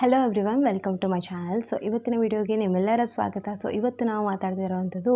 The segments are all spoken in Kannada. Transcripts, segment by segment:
Hello everyone welcome to my channel so ಇವತ್ತಿನ ವಿಡಿಯೋಗೆ ನಿಮ್ಮೆಲ್ಲರ ಸ್ವಾಗತ. ಸೊ ಇವತ್ತು ನಾವು ಮಾತಾಡ್ತಿರೋವಂಥದ್ದು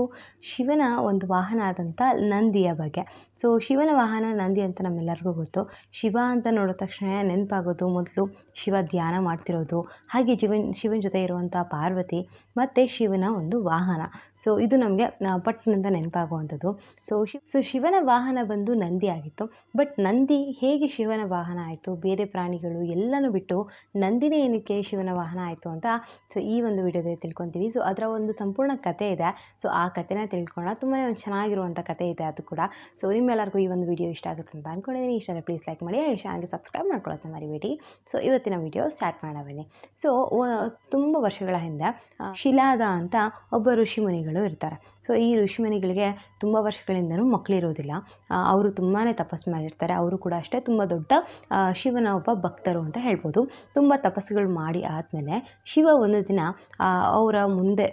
ಶಿವನ ಒಂದು ವಾಹನ ಆದಂಥ ನಂದಿಯ ಬಗ್ಗೆ. ಸೊ ಶಿವನ ವಾಹನ ನಂದಿ ಅಂತ ನಮ್ಮೆಲ್ಲರಿಗೂ ಗೊತ್ತು. ಶಿವ ಅಂತ ನೋಡಿದ ತಕ್ಷಣ ನೆನಪಾಗೋದು ಮೊದಲು ಶಿವ ಧ್ಯಾನ ಮಾಡ್ತಿರೋದು, ಹಾಗೆ ಜೀವನ್ ಶಿವನ ಜೊತೆ ಇರುವಂಥ ಪಾರ್ವತಿ ಮತ್ತು ಶಿವನ ಒಂದು ವಾಹನ. ಸೊ ಇದು ನಮಗೆ ಪಟ್ಟಣದ ನೆನಪಾಗುವಂಥದ್ದು. ಸೊ ಶಿ ಸೊ ಶಿವನ ವಾಹನ ಬಂದು ನಂದಿ ಆಗಿತ್ತು. ಬಟ್ ನಂದಿ ಹೇಗೆ ಶಿವನ ವಾಹನ ಆಯಿತು? ಬೇರೆ ಪ್ರಾಣಿಗಳು ಎಲ್ಲನೂ ಬಿಟ್ಟು ನಂದಿನೇ ಏನಕ್ಕೆ ಶಿವನ ವಾಹನ ಆಯಿತು ಅಂತ ಸೊ ಈ ಒಂದು ವಿಡಿಯೋದಲ್ಲಿ ತಿಳ್ಕೊತೀವಿ. ಸೊ ಅದರ ಒಂದು ಸಂಪೂರ್ಣ ಕತೆ ಇದೆ. ಸೊ ಆ ಕಥೆನ ತಿಳ್ಕೊಳ್ಳೋಣ. ತುಂಬಾ ಒಂದು ಚೆನ್ನಾಗಿರುವಂಥ ಕತೆ ಇದೆ ಅದು ಕೂಡ. ಸೊ ನಿಮ್ಮೆಲ್ಲರಿಗೂ ಈ ಒಂದು ವಿಡಿಯೋ ಇಷ್ಟ ಆಗುತ್ತೆ ಅಂತ ಅಂದ್ಕೊಂಡಿದ್ದೀನಿ ಇಷ್ಟ ಪ್ಲೀಸ್ ಲೈಕ್ ಮಾಡಿ ಚಾನಲ್ಗೆ ಸಬ್ಸ್ಕ್ರೈಬ್ ಮಾಡ್ಕೊಳ್ಳೋಕೆ ಮರಿಬೇಡಿ. ಸೊ ಇವತ್ತಿನ ವಿಡಿಯೋ ಸ್ಟಾರ್ಟ್ ಮಾಡೋಣ ಬನ್ನಿ. ಸೊ ತುಂಬ ವರ್ಷಗಳ ಹಿಂದೆ ಶಿಲಾದ ಅಂತ ಒಬ್ಬ ಋಷಿಮುನಿಗಳು ಇರ್ತಾರೆ. ಸೊ ಈ ಋಷಿಮುನಿಗಳಿಗೆ ತುಂಬ ವರ್ಷಗಳಿಂದನೂ ಮಕ್ಕಳಿರೋದಿಲ್ಲ. ಅವರು ತುಂಬಾ ತಪಸ್ಸು ಮಾಡಿರ್ತಾರೆ. ಅವರು ಕೂಡ ಅಷ್ಟೇ ತುಂಬ ದೊಡ್ಡ ಶಿವನ ಒಬ್ಬ ಭಕ್ತರು ಅಂತ ಹೇಳ್ಬೋದು. ತುಂಬ ತಪಸ್ಸುಗಳು ಮಾಡಿ ಆದಮೇಲೆ ಶಿವ ಒಂದು ದಿನ ಅವರ ಮುಂದೆ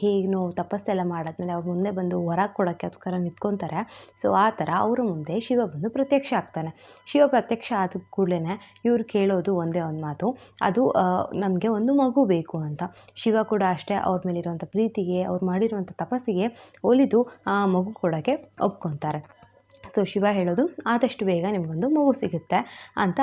ಹೇಗೋ ತಪಸ್ಸೆಲ್ಲ ಮಾಡಾದ್ಮೇಲೆ ಅವ್ರ ಮುಂದೆ ಬಂದು ಹೊರ ಕೊಡೋಕ್ಕೆ ಅದಕ್ಕೋಸ್ಕರ ನಿಂತ್ಕೊತಾರೆ. ಸೊ ಆ ಥರ ಅವರ ಮುಂದೆ ಶಿವ ಬಂದು ಪ್ರತ್ಯಕ್ಷ ಆಗ್ತಾನೆ. ಶಿವ ಪ್ರತ್ಯಕ್ಷ ಆದ ಕೂಡಲೇ ಇವ್ರು ಕೇಳೋದು ಒಂದೇ ಒಂದು ಮಾತು. ಅದು ನಮಗೆ ಒಂದು ಮಗು ಬೇಕು ಅಂತ. ಶಿವ ಕೂಡ ಅಷ್ಟೇ ಅವ್ರ ಮೇಲಿರುವಂಥ ಪ್ರೀತಿಗೆ, ಅವ್ರು ಮಾಡಿರುವಂಥ ತಪಸ್ಸಿಗೆ ಒಲಿದು ಆ ಮಗು ಕೊಡೋಕ್ಕೆ ಒಪ್ಕೊತಾರೆ. ಸೊ ಶಿವ ಹೇಳೋದು ಆದಷ್ಟು ಬೇಗ ನಿಮಗೊಂದು ಮಗು ಸಿಗುತ್ತೆ ಅಂತ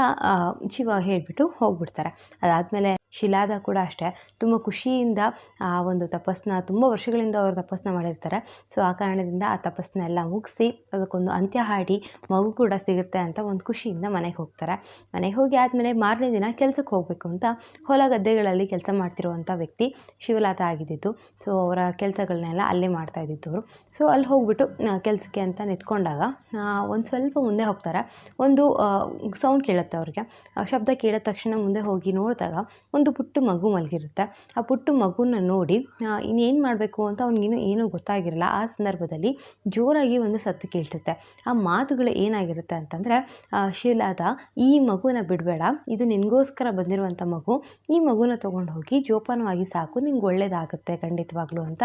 ಶಿವ ಹೇಳಿಬಿಟ್ಟು ಹೋಗ್ಬಿಡ್ತಾರೆ. ಅದಾದಮೇಲೆ ಶಿಲಾದ ಕೂಡ ಅಷ್ಟೇ. ತುಂಬ ಖುಷಿಯಿಂದ, ಆ, ಒಂದು ತಪಸ್ಸನ್ನ, ತುಂಬ ವರ್ಷಗಳಿಂದ ಅವರು ತಪಸ್ಸನ್ನ ಮಾಡಿರ್ತಾರೆ. ಸೊ, ಆ ಕಾರಣದಿಂದ ಆ ತಪಸ್ಸನ್ನೆಲ್ಲ ಮುಗಿಸಿ, ಅದಕ್ಕೊಂದು ಅಂತ್ಯ ಹಾಡಿ ಮಗು ಕೂಡ ಸಿಗುತ್ತೆ ಅಂತ ಒಂದು ಖುಷಿಯಿಂದ ಮನೆಗೆ ಹೋಗ್ತಾರೆ. ಮನೆಗೆ ಹೋಗಿ ಆದಮೇಲೆ ಮಾರನೇ ದಿನ ಕೆಲಸಕ್ಕೆ ಹೋಗಬೇಕು ಅಂತ ಹೊಲ ಗದ್ದೆಗಳಲ್ಲಿ ಕೆಲಸ ಮಾಡ್ತಿರುವಂಥ ವ್ಯಕ್ತಿ ಶಿವಲಾತ ಆಗಿದ್ದಿದ್ದು. ಸೊ, ಅವರ ಕೆಲಸಗಳನ್ನೆಲ್ಲ ಅಲ್ಲೇ ಮಾಡ್ತಾ ಇದ್ದಿದ್ದವರು ಸೊ, ಅಲ್ಲಿ ಹೋಗ್ಬಿಟ್ಟು ಕೆಲಸಕ್ಕೆ ಅಂತ ನಿಂತ್ಕೊಂಡಾಗ ಒಂದು ಸ್ವಲ್ಪ ಮುಂದೆ ಹೋಗ್ತಾರೆ. ಒಂದು ಸೌಂಡ್ ಕೇಳುತ್ತೆ ಅವ್ರಿಗೆ. ಶಬ್ದ ಕೇಳಿದ ತಕ್ಷಣ ಮುಂದೆ ಹೋಗಿ ನೋಡಿದಾಗ ಒಂದು ಪುಟ್ಟ ಮಗು ಮಲಗಿರುತ್ತೆ. ಆ ಪುಟ್ಟ ಮಗುನ ನೋಡಿ ಇನ್ನೇನು ಮಾಡಬೇಕು ಅಂತ ಅವ್ನಿಗೇನು ಏನೂ ಗೊತ್ತಾಗಿರಲ್ಲ, ಆ ಸಂದರ್ಭದಲ್ಲಿ ಜೋರಾಗಿ ಒಂದು ಸತ್ತು ಕೇಳ್ತಿರುತ್ತೆ ಆ ಮಾತುಗಳು ಏನಾಗಿರುತ್ತೆ ಅಂತಂದರೆ ಶಿಲಾದ ಈ ಮಗುನ ಬಿಡಬೇಡ, ಇದು ನಿನಗೋಸ್ಕರ ಬಂದಿರುವಂಥ ಮಗು, ಈ ಮಗುನ ತೊಗೊಂಡು ಹೋಗಿ ಜೋಪಾನವಾಗಿ ಸಾಕು, ನಿಂಗೆ ಒಳ್ಳೇದಾಗುತ್ತೆ ಖಂಡಿತವಾಗ್ಲೂ ಅಂತ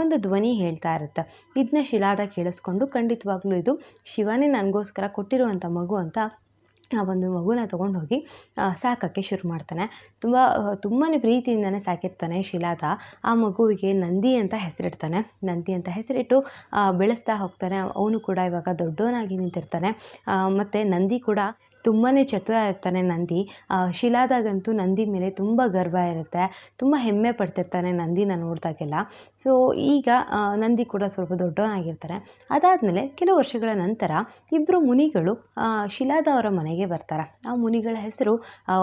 ಒಂದು ಧ್ವನಿ ಹೇಳ್ತಾ ಇರುತ್ತೆ. ಇದನ್ನ ಶಿಲಾದ ಕೇಳಿಸ್ಕೊಂಡು ಖಂಡಿತವಾಗ್ಲೂ ಇದು ಶಿವನೇ ನನಗೋಸ್ಕರ ಕೊಟ್ಟಿರುವಂಥ ಮಗು ಅಂತ ಆ ಒಂದು ಮಗುನ ತೊಗೊಂಡು ಹೋಗಿ ಸಾಕೋಕ್ಕೆ ಶುರು ಮಾಡ್ತಾನೆ. ತುಂಬ ತುಂಬಾ ಪ್ರೀತಿಯಿಂದನೇ ಸಾಕಿರ್ತಾನೆ ಶಿಲಾದ. ಆ ಮಗುವಿಗೆ ನಂದಿ ಅಂತ ಹೆಸರಿಡ್ತಾನೆ. ನಂದಿ ಅಂತ ಹೆಸರಿಟ್ಟು ಬೆಳೆಸ್ತಾ ಹೋಗ್ತಾನೆ. ಅವನು ಕೂಡ ಇವಾಗ ದೊಡ್ಡವನಾಗಿ ನಿಂತಿರ್ತಾನೆ. ಮತ್ತು ನಂದಿ ಕೂಡ ತುಂಬಾ ಚತುರ ಇರ್ತಾನೆ ನಂದಿ. ಶಿಲಾದಾಗಂತೂ ನಂದಿ ಮೇಲೆ ತುಂಬ ಗರ್ವ ಇರುತ್ತೆ. ತುಂಬ ಹೆಮ್ಮೆ ಪಡ್ತಿರ್ತಾನೆ ನಂದಿನ ನೋಡಿದಾಗೆಲ್ಲ. ಸೊ ಈಗ ನಂದಿ ಕೂಡ ಸ್ವಲ್ಪ ದೊಡ್ಡವನಾಗಿರ್ತಾರೆ. ಅದಾದಮೇಲೆ ಕೆಲವು ವರ್ಷಗಳ ನಂತರ ಇಬ್ಬರು ಮುನಿಗಳು ಶಿಲಾದ ಅವರ ಮನೆಗೆ ಬರ್ತಾರೆ. ಆ ಮುನಿಗಳ ಹೆಸರು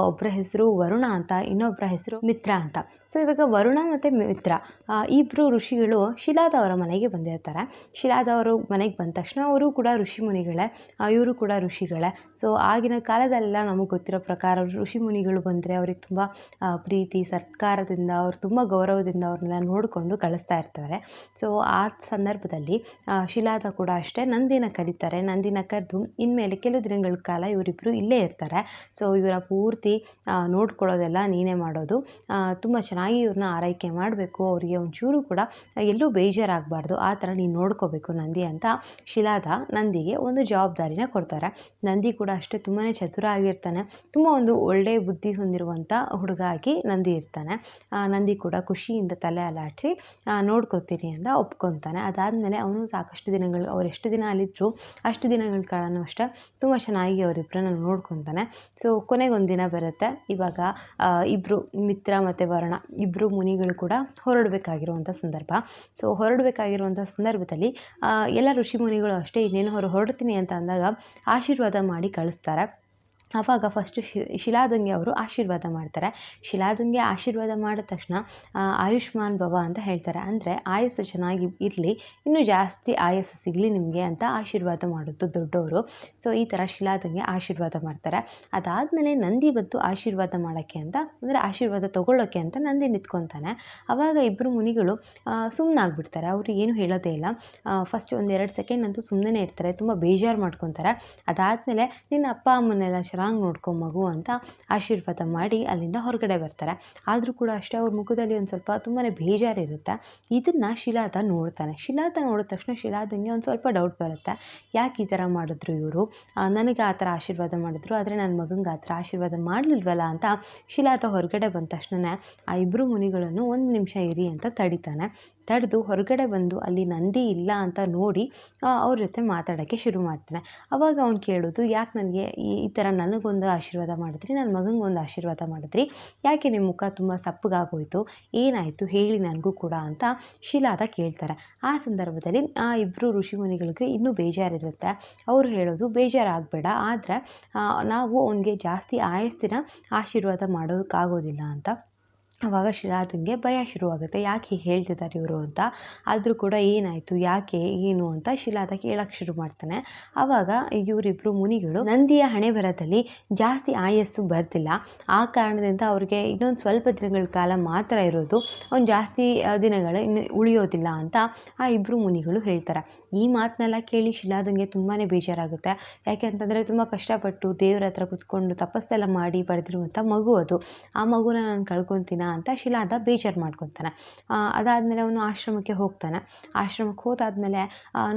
ಒಬ್ಬರ ಹೆಸರು ವರುಣ ಅಂತ ಇನ್ನೊಬ್ಬರ ಹೆಸರು ಮಿತ್ರ ಅಂತ. ಸೊ ಇವಾಗ ವರುಣ ಮತ್ತು ಮಿತ್ರ ಇಬ್ಬರು ಋಷಿಗಳು ಶಿಲಾದ ಅವರ ಮನೆಗೆ ಬಂದಿರ್ತಾರೆ. ಶಿಲಾದ ಅವರು ಮನೆಗೆ ಬಂದ ತಕ್ಷಣ ಅವರು ಕೂಡ ಋಷಿ ಮುನಿಗಳೇ ಇವರು ಕೂಡ ಋಷಿಗಳೇ. ಸೊ ಆಗಿನ ಕಾಲದಲ್ಲೆಲ್ಲ ನಮಗೆ ಗೊತ್ತಿರೋ ಪ್ರಕಾರ ಋಷಿ ಮುನಿಗಳು ಬಂದರೆ ಅವ್ರಿಗೆ ತುಂಬ ಪ್ರೀತಿ, ಸತ್ಕಾರದಿಂದ ಅವ್ರು ತುಂಬ ಗೌರವದಿಂದ ಅವ್ರನ್ನೆಲ್ಲ ನೋಡಿಕೊಂಡು ಕಳಿಸ್ತಾ ಇರ್ತಾರೆ. ಸೊ ಆ ಸಂದರ್ಭದಲ್ಲಿ ಶಿಲಾದ ಕೂಡ ಅಷ್ಟೇ ನಂದಿನ ಕರೀತಾರೆ. ನಂದಿನ ಕರೆದು ಇನ್ಮೇಲೆ ಕೆಲವು ದಿನಗಳ ಕಾಲ ಇವರಿಬ್ಬರು ಇಲ್ಲೇ ಇರ್ತಾರೆ. ಸೊ ಇವರ ಪೂರ್ತಿ ನೋಡ್ಕೊಳ್ಳೋದೆಲ್ಲ ನೀನೇ ಮಾಡೋದು. ತುಂಬ ಚೆನ್ನಾಗಿ ಇವ್ರನ್ನ ಆರೈಕೆ ಮಾಡಬೇಕು. ಅವರಿಗೆ ಒಂಚೂರು ಕೂಡ ಎಲ್ಲೂ ಬೇಜಾರಾಗಬಾರ್ದು. ಆ ಥರ ನೀನು ನೋಡ್ಕೋಬೇಕು ನಂದಿ ಅಂತ ಶಿಲಾದ ನಂದಿಗೆ ಒಂದು ಜವಾಬ್ದಾರಿನ ಕೊಡ್ತಾರೆ. ನಂದಿ ಕೂಡ ಅಷ್ಟೇ ತುಂಬಾ ಚತುರ ಆಗಿರ್ತಾನೆ. ತುಂಬ ಒಂದು ಒಳ್ಳೆಯ ಬುದ್ಧಿ ಹೊಂದಿರುವಂಥ ಹುಡುಗ ಆಗಿ ನಂದಿ ಇರ್ತಾನೆ. ನಂದಿ ಕೂಡ ಖುಷಿಯಿಂದ ತಲೆ ಅಲಾಡಿಸಿ ನೋಡ್ಕೊತೀನಿ ಅಂತ ಒಪ್ಕೊತಾನೆ. ಅದಾದಮೇಲೆ ಅವನು ಸಾಕಷ್ಟು ದಿನಗಳು, ಅವ್ರು ಎಷ್ಟು ದಿನ ಅಲ್ಲಿದ್ದರು ಅಷ್ಟು ದಿನಗಳ ಕಾಲನೂ ಅಷ್ಟೇ ತುಂಬ ಚೆನ್ನಾಗಿ ಅವರಿಬ್ಬರನ್ನ ನೋಡ್ಕೊತಾನೆ. ಸೊ ಕೊನೆಗೊಂದು ದಿನ ಬರುತ್ತೆ. ಇವಾಗ ಇಬ್ಬರು ಮಿತ್ರ ಮತ್ತು ವರ್ಣ ಇಬ್ಬರು ಮುನಿಗಳು ಕೂಡ ಹೊರಡಬೇಕಾಗಿರುವಂಥ ಸಂದರ್ಭ. ಸೊ ಹೊರಡಬೇಕಾಗಿರುವಂಥ ಸಂದರ್ಭದಲ್ಲಿ ಎಲ್ಲ ಋಷಿ ಮುನಿಗಳು ಅಷ್ಟೇ ಇನ್ನೇನು ಹೊರ ಹೊರಡ್ತೀನಿ ಅಂತ ಅಂದಾಗ ಆಶೀರ್ವಾದ ಮಾಡಿ ಕಳಿಸ್ತಾರೆ. ಆವಾಗ ಫಸ್ಟು ಶಿ, ಶಿಲಾದಂಗೆ ಅವರು ಆಶೀರ್ವಾದ ಮಾಡ್ತಾರೆ. ಶಿಲಾದಂಗೆ ಆಶೀರ್ವಾದ ಮಾಡಿದ ತಕ್ಷಣ ಆಯುಷ್ಮಾನ್ ಭವ ಅಂತ ಹೇಳ್ತಾರೆ. ಅಂದರೆ ಆಯಸ್ಸು ಚೆನ್ನಾಗಿ ಇರಲಿ, ಇನ್ನೂ ಜಾಸ್ತಿ ಆಯಸ್ಸು ಸಿಗಲಿ ನಿಮಗೆ ಅಂತ ಆಶೀರ್ವಾದ ಮಾಡೋದು ದೊಡ್ಡವರು. ಸೊ ಈ ಥರ ಶಿಲಾದಂಗೆ ಆಶೀರ್ವಾದ ಮಾಡ್ತಾರೆ. ಅದಾದಮೇಲೆ ನಂದಿ ಬಂತು ಆಶೀರ್ವಾದ ಮಾಡೋಕ್ಕೆ ಅಂತ, ಅಂದರೆ ಆಶೀರ್ವಾದ ತೊಗೊಳ್ಳೋಕ್ಕೆ ಅಂತ ನಂದಿ ನಿಂತ್ಕೊತಾನೆ. ಆವಾಗ ಇಬ್ಬರು ಮುನಿಗಳು ಸುಮ್ಮನಾಗ್ಬಿಡ್ತಾರೆ ಅವರು ಏನು ಹೇಳೋದೇ ಇಲ್ಲ. ಫಸ್ಟ್ ಒಂದೆರಡು ಸೆಕೆಂಡ್ ಅಂತೂ ಸುಮ್ಮನೆ ಇರ್ತಾರೆ. ತುಂಬ ಬೇಜಾರು ಮಾಡ್ಕೊತಾರೆ. ಅದಾದಮೇಲೆ ನಿನ್ನ ಅಪ್ಪ ಅಮ್ಮನ್ನೆಲ್ಲ ಚೆನ್ನಾಗಿ ನೋಡ್ಕೊ ಮಗು ಅಂತ ಆಶೀರ್ವಾದ ಮಾಡಿ ಅಲ್ಲಿಂದ ಹೊರಗಡೆ ಬರ್ತಾರೆ. ಆದರೂ ಕೂಡ ಅಷ್ಟೇ ಅವ್ರ ಮುಖದಲ್ಲಿ ಒಂದು ಸ್ವಲ್ಪ ತುಂಬಾ ಬೇಜಾರಿರುತ್ತೆ. ಇದನ್ನು ಶಿಲಾದ ನೋಡ್ತಾನೆ. ಶಿಲಾದ ನೋಡಿದ ತಕ್ಷಣ ಶಿಲಾದಂಗೆ ಒಂದು ಸ್ವಲ್ಪ ಡೌಟ್ ಬರುತ್ತೆ. ಯಾಕೆ ಈ ಥರ ಮಾಡಿದ್ರು ಇವರು? ನನಗೆ ಆ ಥರ ಆಶೀರ್ವಾದ ಮಾಡಿದ್ರು, ಆದರೆ ನನ್ನ ಮಗಂಗೆ ಆ ಥರ ಆಶೀರ್ವಾದ ಮಾಡಲಿಲ್ವಲ್ಲ ಅಂತ ಶಿಲಾದ ಹೊರಗಡೆ ಬಂದ ತಕ್ಷಣ ಆ ಇಬ್ಬರು ಮುನಿಗಳನ್ನು ಒಂದು ನಿಮಿಷ ಇರಿ ಅಂತ ತಡಿತಾನೆ. ತಡೆದು ಹೊರಗಡೆ ಬಂದು ಅಲ್ಲಿ ನಂದಿ ಇಲ್ಲ ಅಂತ ನೋಡಿ ಅವ್ರ ಜೊತೆ ಮಾತಾಡೋಕ್ಕೆ ಶುರು ಮಾಡ್ತಾನೆ. ಅವಾಗ ಅವ್ನು ಕೇಳೋದು, ಯಾಕೆ ನನಗೆ ಈ ಥರ ನನಗೊಂದು ಆಶೀರ್ವಾದ ಮಾಡಿದ್ರಿ ನನ್ನ ಮಗಂಗೆ ಒಂದು ಆಶೀರ್ವಾದ ಮಾಡಿದ್ರಿ. ಯಾಕೆ ನಿಮ್ಮ ಮುಖ ತುಂಬ ಸಪ್ಪಗಾಗೋಯ್ತು? ಏನಾಯಿತು? ಹೇಳಿ ನನಗೂ ಕೂಡ ಅಂತ ಶಿಲಾದ ಕೇಳ್ತಾರೆ. ಆ ಸಂದರ್ಭದಲ್ಲಿ, ಆ ಇಬ್ಬರು ಋಷಿಮುನಿಗಳಿಗೆ ಇನ್ನೂ ಬೇಜಾರಿರುತ್ತೆ. ಅವರು ಹೇಳೋದು, ಬೇಜಾರಾಗಬೇಡ, ಆದರೆ ನಾವು ಅವನಿಗೆ ಜಾಸ್ತಿ ಆಯಸ್ಸಿನ ಆಶೀರ್ವಾದ ಮಾಡೋದಕ್ಕಾಗೋದಿಲ್ಲ ಅಂತ. ಆವಾಗ ಶಿರಾದಂಗೆ ಭಯ ಶುರುವಾಗುತ್ತೆ. ಯಾಕೆ ಹೀಗೆ ಹೇಳ್ತಿದ್ದಾರೆ ಇವರು ಅಂತ? ಆದರೂ ಕೂಡ ಏನಾಯಿತು? ಯಾಕೆ? ಏನು ಅಂತ ಶಿಲಾದ ಕೇಳಕ್ಕೆ ಶುರು ಮಾಡ್ತಾನೆ. ಆವಾಗ ಇವರಿಬ್ಬರು ಮುನಿಗಳು ನಂದಿಯ ಹಣೆ ಬರದಲ್ಲಿ ಜಾಸ್ತಿ ಆಯಸ್ಸು ಬರ್ತಿಲ್ಲ. ಆ ಕಾರಣದಿಂದ ಅವ್ರಿಗೆ ಇನ್ನೊಂದು ಸ್ವಲ್ಪ ದಿನಗಳ ಕಾಲ ಮಾತ್ರ ಇರೋದು. ಅವ್ನು ಜಾಸ್ತಿ ದಿನಗಳು ಇನ್ನು ಉಳಿಯೋದಿಲ್ಲ ಅಂತ ಆ ಇಬ್ಬರು ಮುನಿಗಳು ಹೇಳ್ತಾರೆ. ಈ ಮಾತನ್ನೆಲ್ಲ ಕೇಳಿ ಶಿಲಾದಂಗೆ ತುಂಬಾ ಬೇಜಾರಾಗುತ್ತೆ. ಯಾಕೆ ಅಂತಂದರೆ ತುಂಬ ಕಷ್ಟಪಟ್ಟು ದೇವರ ಹತ್ರ ಕುತ್ಕೊಂಡು ತಪಸ್ಸೆಲ್ಲ ಮಾಡಿ ಪಡೆದಿರುವಂಥ ಮಗು ಅದು. ಆ ಮಗುನ ನಾನು ಕಳ್ಕೊತೀನ? ಅಂತ ಶಿಲಾದ ಬೇಜಾರು ಮಾಡ್ಕೊತಾನೆ. ಅದಾದಮೇಲೆ ಅವನು ಆಶ್ರಮಕ್ಕೆ ಹೋಗ್ತಾನೆ. ಆಶ್ರಮಕ್ಕೆ ಹೋದಾದ್ಮೇಲೆ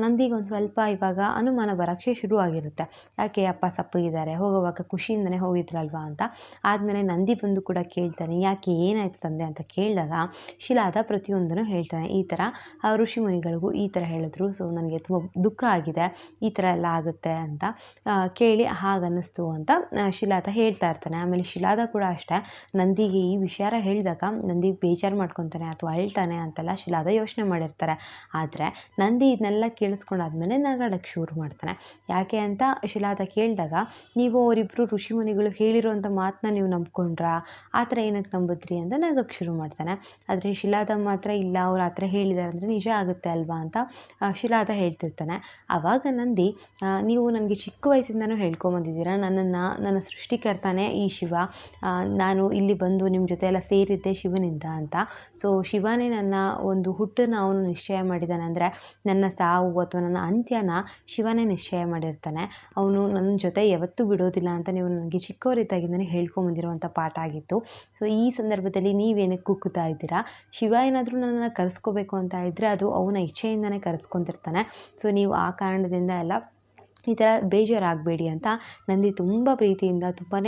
ನಂದಿಗೆ ಒಂದು ಸ್ವಲ್ಪ ಇವಾಗ ಅನುಮಾನ ಬರೋಕ್ಕೆ ಶುರುವಾಗಿರುತ್ತೆ ಯಾಕೆ ಅಪ್ಪ ಸಪ್ಪಗಿದ್ದಾರೆ ಹೋಗುವಾಗ ಖುಷಿಯಿಂದನೇ ಹೋಗಿದ್ರಲ್ವಾ ಅಂತ. ಆದಮೇಲೆ ನಂದಿ ಬಂದು ಕೂಡ ಕೇಳ್ತಾನೆ, ಯಾಕೆ ಏನಾಯ್ತು ತಂದೆ? ಅಂತ ಕೇಳಿದಾಗ ಶಿಲಾದ ಪ್ರತಿಯೊಂದನ್ನು ಹೇಳ್ತಾನೆ. ಈ ಥರ ಋಷಿ ಮುನಿಗಳಿಗೂ ಈ ಥರ ಹೇಳಿದ್ರು. ಸೊ ನನಗೆ ತುಂಬ ದುಃಖ ಆಗಿದೆ, ಈ ಥರ ಎಲ್ಲ ಆಗುತ್ತೆ ಅಂತ ಕೇಳಿ ಹಾಗನ್ನಿಸ್ತು ಅಂತ ಶಿಲಾದ ಹೇಳ್ತಾ ಇರ್ತಾನೆ. ಆಮೇಲೆ ಶಿಲಾದ ಕೂಡ ಅಷ್ಟೇ, ನಂದಿಗೆ ಈ ವಿಷಯ ಹೇಳಿದಾಗ ನಂದಿ ಬೇಜಾರು ಮಾಡ್ಕೊತಾನೆ, ಅಥವಾ ಅಳ್ತಾನೆ ಅಂತೆಲ್ಲ ಶಿಲಾದ ಯೋಚನೆ ಮಾಡಿರ್ತಾರೆ. ಆದರೆ ನಂದಿ ಇದನ್ನೆಲ್ಲ ಕೇಳಿಸ್ಕೊಂಡಾದ್ಮೇಲೆ ನಗಾಡಕ್ಕೆ ಶುರು ಮಾಡ್ತಾನೆ. ಯಾಕೆ ಅಂತ ಶಿಲಾದ ಕೇಳಿದಾಗ, ನೀವು ಅವರಿಬ್ಬರು ಋಷಿಮುನಿಗಳು ಹೇಳಿರೋಂಥ ಮಾತನ್ನ ನೀವು ನಂಬ್ಕೊಂಡ್ರಾ? ಆ ಥರ ಏನಕ್ಕೆ ನಂಬಿದ್ರಿ ಅಂತ ನಗಕ್ಕೆ ಶುರು ಮಾಡ್ತಾನೆ. ಆದರೆ ಶಿಲಾದ ಮಾತ್ರ ಇಲ್ಲ, ಅವ್ರು ಆ ಥರ ಹೇಳಿದ್ದಾರೆ ಅಂದರೆ ನಿಜ ಆಗುತ್ತೆ ಅಲ್ವಾ ಅಂತ ಶಿಲಾದ ಹೇಳ್ತಿರ್ತಾನೆ. ಆವಾಗ ನಂದಿ ನೀವು ನನಗೆ ಚಿಕ್ಕ ವಯಸ್ಸಿಂದನೂ ಹೇಳ್ಕೊಂಬಂದಿದ್ದೀರಾ? ನನ್ನನ್ನು, ನನ್ನ ಸೃಷ್ಟಿಕರ್ತಾನೆ ಈ ಶಿವ. ನಾನು ಇಲ್ಲಿ ಬಂದು ನಿಮ್ಮ ಜೊತೆ ಎಲ್ಲ ಸೇರಿದ್ದೆ ಶಿವನಿಂದ ಅಂತ. ಸೊ ಶಿವನೇ ನನ್ನ ಒಂದು ಹುಟ್ಟನ್ನು ಅವನು ನಿಶ್ಚಯ ಮಾಡಿದ್ದಾನೆ ಅಂದರೆ ನನ್ನ ಸಾವು ಅಥವಾ ನನ್ನ ಅಂತ್ಯನ ಶಿವನೇ ನಿಶ್ಚಯ ಮಾಡಿರ್ತಾನೆ. ಅವನು ನನ್ನ ಜೊತೆ ಯಾವತ್ತೂ ಬಿಡೋದಿಲ್ಲ ಅಂತ ನೀವು ನನಗೆ ಚಿಕ್ಕವರಿದ್ದಾಗಿಂದನೇ ಹೇಳ್ಕೊಂಬಂದಿರುವಂಥ ಪಾಠ ಆಗಿತ್ತು. ಸೊ ಈ ಸಂದರ್ಭದಲ್ಲಿ ನೀವೇನಕ್ಕೆ ಕುಕ್ಕುತ್ತಾ ಇದ್ದೀರಾ? ಶಿವ ಏನಾದರೂ ನನ್ನನ್ನು ಕರೆಸ್ಕೋಬೇಕು ಅಂತ ಇದ್ದರೆ ಅದು ಅವನ ಇಚ್ಛೆಯಿಂದನೇ ಕರೆಸ್ಕೊತಿರ್ತಾನೆ ಸೊ ನೀವು ಆ ಕಾರಣದಿಂದ ಎಲ್ಲ ಈ ಥರ ಬೇಜಾರಾಗಬೇಡಿ ಅಂತ ನಂದಿ ತುಂಬ ಪ್ರೀತಿಯಿಂದ ತುಂಬಾ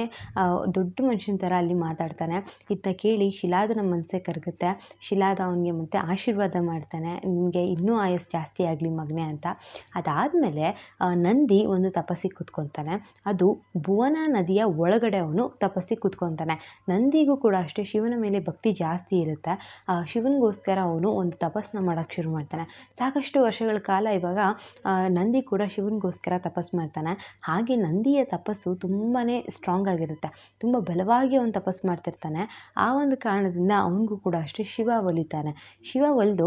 ದೊಡ್ಡ ಮನುಷ್ಯನ ಥರ ಅಲ್ಲಿ ಮಾತಾಡ್ತಾನೆ. ಇದನ್ನ ಕೇಳಿ ಶಿಲಾದನ ಮನಸ್ಸೇ ಕರಗುತ್ತೆ. ಶಿಲಾದ ಅವನಿಗೆ ಮತ್ತೆ ಆಶೀರ್ವಾದ ಮಾಡ್ತಾನೆ. ನಿಮಗೆ ಇನ್ನೂ ಆಯಸ್ಸು ಜಾಸ್ತಿ ಆಗಲಿ ಮಗನೇ ಅಂತ. ಅದಾದಮೇಲೆ ನಂದಿ ಒಂದು ತಪಸ್ಸಿಗೆ ಕೂತ್ಕೊತಾನೆ. ಅದು ಭುವನ ನದಿಯ ಒಳಗಡೆ ಅವನು ತಪಸ್ಸಿಗೆ ಕೂತ್ಕೊತಾನೆ. ನಂದಿಗೂ ಕೂಡ ಅಷ್ಟೇ ಶಿವನ ಮೇಲೆ ಭಕ್ತಿ ಜಾಸ್ತಿ ಇರುತ್ತೆ. ಶಿವನಿಗೋಸ್ಕರ ಅವನು ಒಂದು ತಪಸ್ಸನ್ನ ಮಾಡೋಕ್ಕೆ ಶುರು ಮಾಡ್ತಾನೆ. ಸಾಕಷ್ಟು ವರ್ಷಗಳ ಕಾಲ ಇವಾಗ ನಂದಿ ಕೂಡ ಶಿವನಿಗೋಸ್ಕರ ತಪಸ್ಸು ಮಾಡ್ತಾನೆ. ಹಾಗೆ ನಂದಿಯ ತಪಸ್ಸು ತುಂಬಾ ಸ್ಟ್ರಾಂಗ್ ಆಗಿರುತ್ತೆ. ತುಂಬ ಬಲವಾಗಿ ಅವನು ತಪಸ್ಸು ಮಾಡ್ತಿರ್ತಾನೆ. ಆ ಒಂದು ಕಾರಣದಿಂದ ಅವನಿಗೂ ಕೂಡ ಅಷ್ಟೇ ಶಿವ ಒಲಿತಾನೆ. ಶಿವ ಒಲಿದು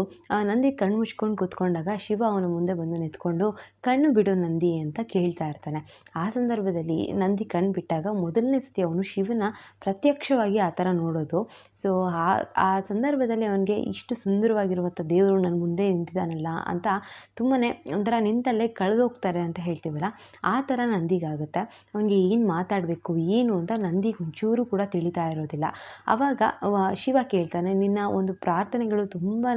ನಂದಿ ಕಣ್ಣು ಮುಚ್ಕೊಂಡು ಕೂತ್ಕೊಂಡಾಗ ಶಿವ ಅವನ ಮುಂದೆ ಬಂದು ನಿಂತ್ಕೊಂಡು, ಕಣ್ಣು ಬಿಡು ನಂದಿ ಅಂತ ಕೇಳ್ತಾ ಇರ್ತಾನೆ. ಆ ಸಂದರ್ಭದಲ್ಲಿ ನಂದಿ ಕಣ್ಣು ಬಿಟ್ಟಾಗ ಮೊದಲನೇ ಸತಿ ಅವನು ಶಿವನ ಪ್ರತ್ಯಕ್ಷವಾಗಿ ಆ ಥರ ನೋಡೋದು. ಸೊ ಆ ಆ ಸಂದರ್ಭದಲ್ಲಿ ಅವನಿಗೆ ಇಷ್ಟು ಸುಂದರವಾಗಿರುವಂಥ ದೇವರು ನನ್ನ ಮುಂದೆ ನಿಂತಿದ್ದಾನಲ್ಲ ಅಂತ ತುಂಬಾ ಒಂಥರ ನಿಂತಲ್ಲೇ ಕಳೆದೋಗ್ತಾರೆ ಅಂತ ಹೇಳ್ತೀವಲ್ಲ, ಆ ಥರ ನಂದಿಗಾಗುತ್ತೆ. ಅವನಿಗೆ ಏನು ಮಾತಾಡಬೇಕು, ಏನು ಅಂತ ನಂದಿಗೆ ಒಂಚೂರು ಕೂಡ ತಿಳಿತಾ ಇರೋದಿಲ್ಲ. ಆವಾಗ ಶಿವ ಕೇಳ್ತಾನೆ, ನಿನ್ನ ಒಂದು ಪ್ರಾರ್ಥನೆಗಳು ತುಂಬಾ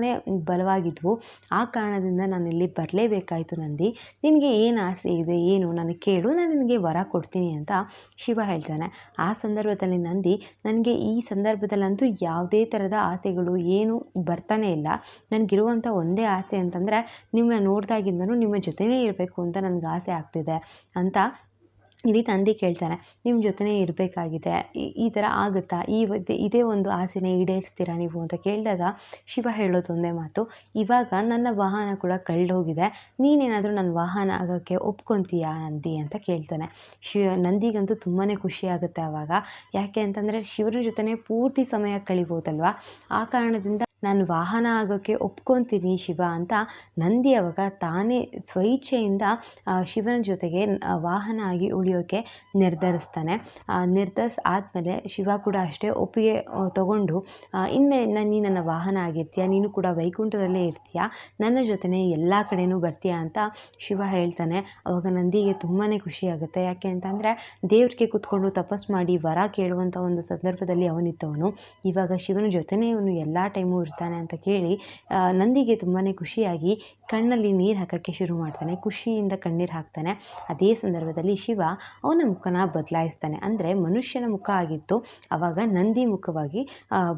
ಬಲವಾಗಿದ್ವು. ಆ ಕಾರಣದಿಂದ ನಾನು ಇಲ್ಲಿ ಬರಲೇಬೇಕಾಯಿತು ನಂದಿ. ನಿನಗೆ ಏನು ಆಸೆ ಇದೆ, ಏನು? ನನಗೆ ಕೇಳು, ನಾನು ನಿನಗೆ ವರ ಕೊಡ್ತೀನಿ ಅಂತ ಶಿವ ಹೇಳ್ತಾನೆ. ಆ ಸಂದರ್ಭದಲ್ಲಿ ನಂದಿ, ನನಗೆ ಈ ಸಂದರ್ಭದಲ್ಲಂತೂ ಯಾವುದೇ ಥರದ ಆಸೆಗಳು ಏನು ಬರ್ತಾನೆ ಇಲ್ಲ. ನನಗಿರುವಂಥ ಒಂದೇ ಆಸೆ ಅಂತಂದರೆ ನಿಮ್ಮನ್ನ ನೋಡಿದಾಗಿಂದನೂ ನಿಮ್ಮ ಜೊತೆನೇ ಇರಬೇಕು ಅಂತ ನನಗೆ ಆಸೆ ಆಗ್ತಿದೆ ಅಂತ ಇಲ್ಲಿ ತಂದೆ ಕೇಳ್ತಾನೆ ನಿಮ್ಮ ಜೊತೆನೇ ಇರಬೇಕಾಗಿದೆ. ಈ ಥರ ಆಗುತ್ತಾ? ಈ ಇದೇ ಒಂದು ಆಸೆನ ಈಡೇರಿಸ್ತೀರಾ ನೀವು? ಅಂತ ಕೇಳಿದಾಗ ಶಿವ ಹೇಳೋದು ಒಂದೇ ಮಾತು, ಇವಾಗ ನನ್ನ ವಾಹನ ಕೂಡ ಕಳೆದೋಗಿದೆ. ನೀನೇನಾದರೂ ನನ್ನ ವಾಹನ ಆಗೋಕ್ಕೆ ಒಪ್ಕೊತೀಯಾ ನಂದಿ? ಅಂತ ಕೇಳ್ತಾನೆ. ಶಿವ, ನಂದಿಗಂತೂ ತುಂಬಾ ಖುಷಿ ಆಗುತ್ತೆ ಆವಾಗ ಯಾಕೆ ಅಂತಂದರೆ ಶಿವನ ಜೊತೆನೇ ಪೂರ್ತಿ ಸಮಯ ಕಳಿಬೋದಲ್ವಾ? ಆ ಕಾರಣದಿಂದ ನಾನು ವಾಹನ ಆಗೋಕ್ಕೆ ಒಪ್ಕೊತೀನಿ ಶಿವ ಅಂತ ನಂದಿ ಅವಾಗ ತಾನೇ ಸ್ವಇಚ್ಛೆಯಿಂದ ಶಿವನ ಜೊತೆಗೆ ವಾಹನ ಆಗಿ ಉಳಿಯೋಕ್ಕೆ ನಿರ್ಧರಿಸ್ತಾನೆ. ನಿರ್ಧರಿಸ್ ಆದಮೇಲೆ ಶಿವ ಕೂಡ ಅಷ್ಟೇ ಒಪ್ಪಿಗೆ ತಗೊಂಡು ಇನ್ಮೇಲೆ ನಾನು ನೀ ನನ್ನ ವಾಹನ ಆಗಿರ್ತೀಯ, ನೀನು ಕೂಡ ವೈಕುಂಠದಲ್ಲೇ ಇರ್ತೀಯ, ನನ್ನ ಜೊತೆನೇ ಎಲ್ಲ ಕಡೆಯೂ ಬರ್ತೀಯ ಅಂತ ಶಿವ ಹೇಳ್ತಾನೆ. ಅವಾಗ ನಂದಿಗೆ ತುಂಬಾ ಖುಷಿ ಆಗುತ್ತೆ. ಯಾಕೆ ಅಂತಂದರೆ ದೇವ್ರಿಗೆ ಕೂತ್ಕೊಂಡು ತಪಸ್ಸು ಮಾಡಿ ವರ ಕೇಳುವಂಥ ಒಂದು ಸಂದರ್ಭದಲ್ಲಿ ಅವನಿದ್ದವನು ಇವಾಗ ಶಿವನ ಜೊತೆನೇ ಇವನು ಎಲ್ಲ ಟೈಮು ಇರ್ತಾನೆ ಅಂತ ಕೇಳಿ ನಂದಿಗೆ ತುಂಬಾ ಖುಷಿಯಾಗಿ ಕಣ್ಣಲ್ಲಿ ನೀರು ಹಾಕೋಕ್ಕೆ ಶುರು ಮಾಡ್ತಾನೆ. ಖುಷಿಯಿಂದ ಕಣ್ಣೀರು ಹಾಕ್ತಾನೆ. ಅದೇ ಸಂದರ್ಭದಲ್ಲಿ ಶಿವ ಅವನ ಮುಖನ ಬದಲಾಯಿಸ್ತಾನೆ. ಅಂದರೆ ಮನುಷ್ಯನ ಮುಖ ಆಗಿತ್ತು. ಆವಾಗ ನಂದಿ ಮುಖವಾಗಿ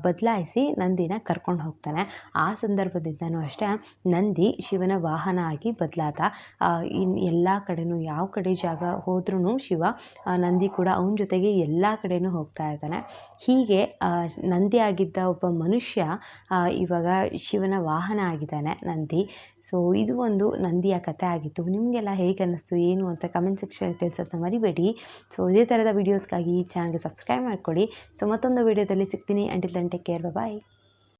ಬದಲಾಯಿಸಿ ನಂದಿನ ಕರ್ಕೊಂಡು ಹೋಗ್ತಾನೆ. ಆ ಸಂದರ್ಭದಿಂದನೂ ಅಷ್ಟೇ ನಂದಿ ಶಿವನ ವಾಹನ ಆಗಿ ಬದಲಾದ. ಇನ್ನು ಎಲ್ಲ ಕಡೆನೂ ಯಾವ ಕಡೆ ಜಾಗ ಹೋದ್ರೂ ಶಿವ ನಂದಿ ಕೂಡ ಅವನ ಜೊತೆಗೆ ಎಲ್ಲ ಕಡೆನೂ ಹೋಗ್ತಾ ಇರ್ತಾನೆ ಹೀಗೆ ನಂದಿ ಆಗಿದ್ದ ಒಬ್ಬ ಮನುಷ್ಯ ಇವಾಗ ಶಿವನ ವಾಹನ ಆಗಿದ್ದಾನೆ ನಂದಿ. ಸೊ ಇದು ಒಂದು ನಂದಿಯ ಕಥೆ ಆಗಿತ್ತು. ನಿಮಗೆಲ್ಲ ಹೇಗೆ ಅನ್ನಿಸ್ತು, ಏನು ಅಂತ ಕಮೆಂಟ್ ಸೆಕ್ಷನ್ ತಿಳಿಸೋದನ್ನ ಮರಿಬೇಡಿ. ಸೊ ಇದೇ ಥರದ ವೀಡಿಯೋಸ್ಗಾಗಿ ಈ ಚಾನಲ್ಗೆ ಸಬ್ಸ್ಕ್ರೈಬ್ ಮಾಡ್ಕೊಳ್ಳಿ. ಸೊ ಮತ್ತೊಂದು ವೀಡಿಯೋದಲ್ಲಿ ಸಿಗ್ತೀನಿ. Until then take care bye